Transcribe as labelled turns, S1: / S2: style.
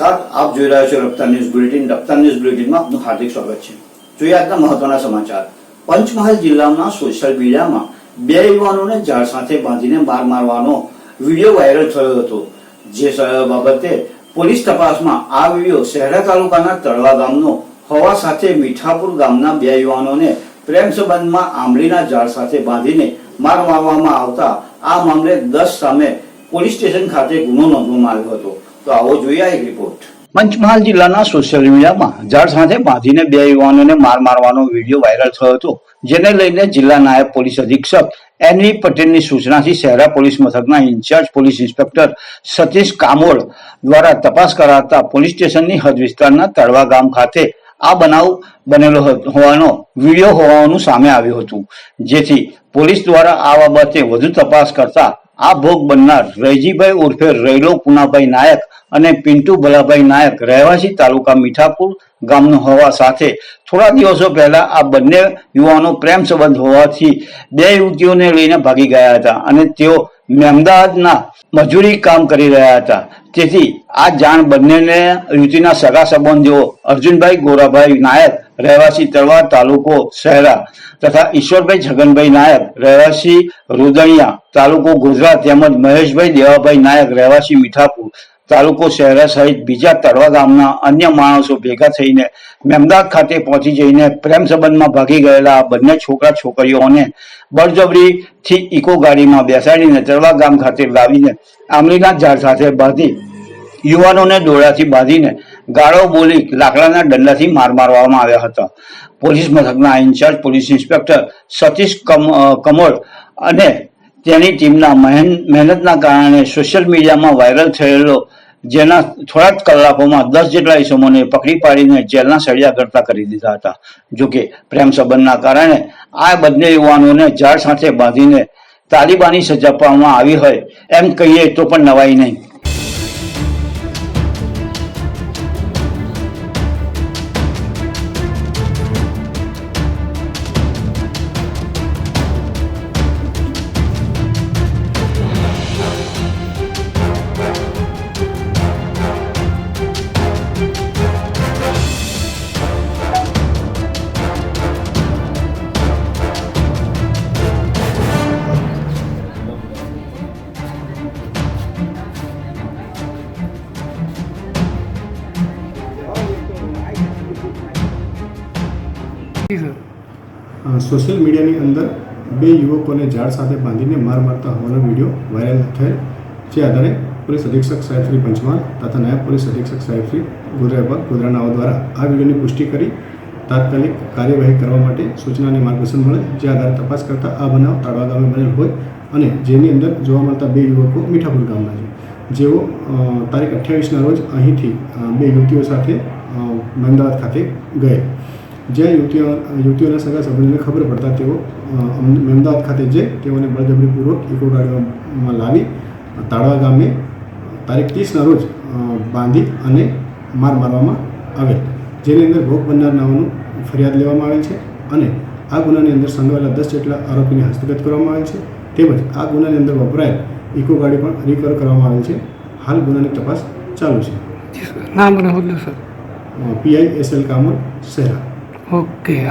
S1: આપ જોઈ રહ્યા છો Raftaar news bulletin Raftaar news બુલેટિનમાં આપનું હાર્દિક સ્વાગત છે જોઈએ આજના મહત્વના સમાચાર પંચમહાલ જિલ્લાના સોશિયલ મીડિયામાં બે યુવાનોને ઝાડ સાથે બાંધીને માર મારવાનો વીડિયો વાયરલ થયો હતો જે બાબતે પોલીસ તપાસમાં આ વીડિયો શહેરા તાલુકાના તળવા ગામનો હોવા સાથે મીઠાપુર ગામના બે યુવાનોને પ્રેમ સંબંધમાં આંબલીના ઝાડ સાથે બાંધીને માર મારવામાં આવતા આ મામલે દસ સામે પોલીસ સ્ટેશન ખાતે ગુનો નોંધવામાં આવ્યો હતો તો આવો જોઈએ આ રિપોર્ટ પંચમહાલ જિલ્લાના સોશિયલ મીડિયામાં ઝાડ સાથે બાંધીને બે યુવાનોને માર મારવાનો વીડિયો વાયરલ થયો હતો, જેને લઈને જિલ્લા નાયબ પોલીસ અધિક્ષક એનવી પટેલની સૂચનાથી શહેરા પોલીસ મથકના incharge police inspector Satish Kamod દ્વારા તપાસ કરાતા પોલીસ સ્ટેશનની હદ વિસ્તારના તળવા ગામ ખાતે આ બનાવ બનેલો હોવાનો વીડિયો હોવાનું સામે આવ્યું હતું. જેથી પોલીસ દ્વારા આ બાબતે વધુ તપાસ કરતા આ ભોગ બનનાર રૈજીભાઈ ઉર્ફે રૈલો પુનાભાઈ નાયક અને પિન્ટુ ભલાભાઈ નાયક રહેવાસી તાલુકા મીઠાપુર ગામનો હોવા સાથે થોડા દિવસો પહેલા આ બંને યુવાનો પ્રેમ સંબંધ હોવાથી બે યુવતીઓને લઈને ભાગી ગયા હતા અને તેઓ મહેમદાવાદના મજૂરી કામ કરી રહ્યા હતા. તેથી આ જાણ બંનેને યુવતીના સગા સંબંધીઓ અર્જુનભાઈ ગોરાભાઈ નાયક રહેવાસી તળવા તાલુકો શહેરા તથા ઈશ્વરભાઈ છગનભાઈ નાયક, રહેવાસી રુદણિયા તાલુકો ગુજરાત તેમજ મહેશભાઈ દેવાભાઈ નાયક, રહેવાસી મીઠાપુર તાલુકો શહેરા સહિત બીજા તળવા ગામના અન્ય માણસો ભેગા થઈને મેમદાદ ખાતે પહોંચી જઈને પ્રેમ સંબંધમાં ભાગી ગયેલા બંને છોકરા છોકરીઓને બળજબરીથી ઇકો ગાડીમાં બેસાડીને તળવા ગામ ખાતે લાવીને આમલીના ઝાડ સાથે બાંધી યુવાનોને દોરડાથી બાંધીને ગાળો બોલી લાકડાના દંડાથી માર મારવામાં આવ્યા હતા. પોલીસ મથકના incharge, police inspector Satish Kamol અને તેની ટીમના મહેન- મહેનતના કારણે સોશિયલ મીડિયામાં વાયરલ થયેલો જેના થોડા જ કલાકોમાં દસ જેટલા ઇસમોને પકડી પાડીને જેલના સળિયા કરતા કરી દીધા હતા. જોકે પ્રેમ સંબંધના કારણે આ બંને યુવાનોને ઝાડ સાથે બાંધીને તાલિબાની સજા આપવામાં આવી હોય એમ કહીએ તો પણ નવાઈ નહીં.
S2: સોશિયલ મીડિયાની અંદર બે યુવકોને ઝાડ સાથે બાંધીને માર મારતા હોવાનો વીડિયો વાયરલ થયેલ જે આધારે પોલીસ અધિક્ષક સાહેબ શ્રી પંચમહાલ તથા નાયબ પોલીસ અધિક્ષક સાહેબ શ્રી ગોધરા ગોધરાનાઓ દ્વારા આ વિડીયોની પુષ્ટિ કરી તાત્કાલિક કાર્યવાહી કરવા માટે સૂચના અને માર્ગદર્શન મળે જે આધારે તપાસ કરતા આ બનાવ તાળવા ગામે બનેલ હોય અને જેની અંદર જોવા મળતા બે યુવકો મીઠાપુર ગામના છે. જેઓ તારીખ અઠ્યાવીસના રોજ અહીંથી બે યુવતીઓ સાથે અ, અમદાવાદ ખાતે ગયે જ્યાં યુવતીઓ યુવતીઓના સગા સંબંધીને ખબર પડતા તેઓ અમદાવાદ ખાતે જઈ તેઓને બળજબરીપૂર્વક ઇકો ગાડીઓમાં લાવી તાળવા ગામે તારીખ ત્રીસના રોજ બાંધી અને માર મારવામાં આવેલ. જેની અંદર ભોગ બનનાર નામનું ફરિયાદ લેવામાં આવેલ છે અને આ ગુનાની અંદર સંડોવાયેલા દસ જેટલા આરોપીને હસ્તગત કરવામાં આવેલ છે. તેમજ આ ગુનાની અંદર વપરાયેલ ઇકો ગાડી પણ રિકવર કરવામાં આવેલ છે. હાલ ગુનાની તપાસ ચાલુ છે.
S3: નામ અને હોદ્દો sir.
S2: PI S L Kamar Shehera
S3: okay.